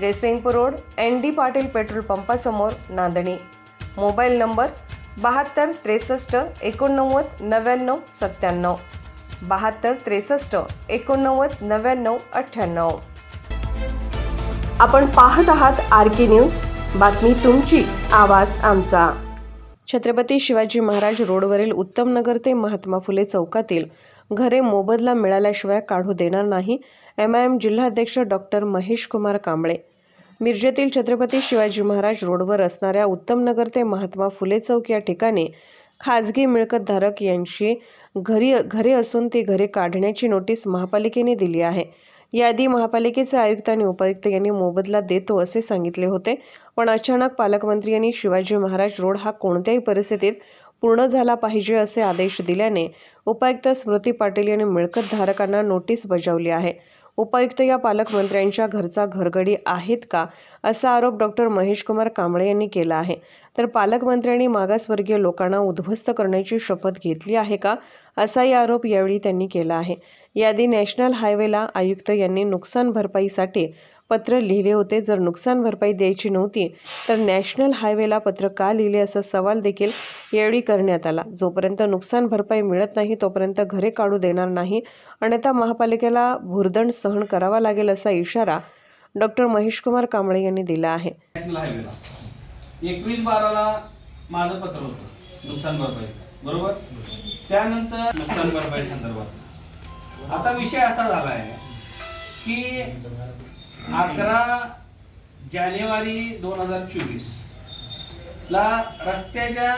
Jaysingpur road N D Patil petrol पंपासमोर Nandani. Mobile number बहात्तर त्रेसष्ट एकोणनव्वद नव्याण्णव सत्त्याण्णव. बहात्तर त्रेसष्ट एकोणनव्वद नव्याण्णव अठ्ठ्याण्णव. आपण पाहत आहात आर के न्यूज. बातमी तुमची आवाज आमचा. छत्रपती शिवाजी महाराज रोडवरील उत्तम नगर ते महात्मा फुले चौकातील घरे मोबदला मिळाल्याशिवाय काढू देणार नाही एम आय एम जिल्हाध्यक्ष डॉक्टर महेश कुमार कांबळे. मिरजेतील छत्रपती शिवाजी महाराज रोडवर असणाऱ्या उत्तम नगर ते महात्मा फुले चौक या ठिकाणी खाजगी मिळकतधारक यांची घरी घरे असून ती घरे काढण्याची नोटीस महापालिकेने दिली आहे. याआधी महापालिकेचे आयुक्त आणि उपायुक्त यांनी मोबदला देतो असे सांगितले होते. पण अचानक पालकमंत्री यांनी शिवाजी महाराज रोड हा कोणत्याही परिस्थितीत पूर्ण झाला पाहिजे असे आदेश दिल्याने उपायुक्त स्मृती पाटील यांनी मिळकतधारकांना नोटीस बजावली आहे. उपायुक्त या पालकमंत्र्यांच्या घरचा घरगडी आहेत का असा आरोप डॉक्टर महेशकुमार कांबळे यांनी केला आहे. तर पालकमंत्र्यांनी मागासवर्गीय लोकांना उद्ध्वस्त करण्याची शपथ घेतली आहे का असाही आरोप यावेळी त्यांनी केला आहे. याआधी नॅशनल हायवेला आयुक्त यांनी नुकसान भरपाईसाठी पत्र लिहिले होते. जर नुकसान भरपाई द्यायची नव्हती तर नॅशनल हायवेला पत्र का लिहिले असा सवाल देखील यावेळी करण्यात आला. जोपर्यंत नुकसान भरपाई मिळत नाही तोपर्यंत घरे काढू देणार नाही. अन्यथा महापालिकेला भुर्दंड सहन करावा लागेल असा इशारा डॉक्टर महेशकुमार कांबळे यांनी दिला आहे. एकवीस बाराला माझं पत्र होतं नुकसान भरपाई. बरोबर? त्यानंतर नुकसान भरपाई संदर्भात. आता विषय असा झाला आहे की अकरा जानेवारी दोन हजार चोवीस ला रस्त्याच्या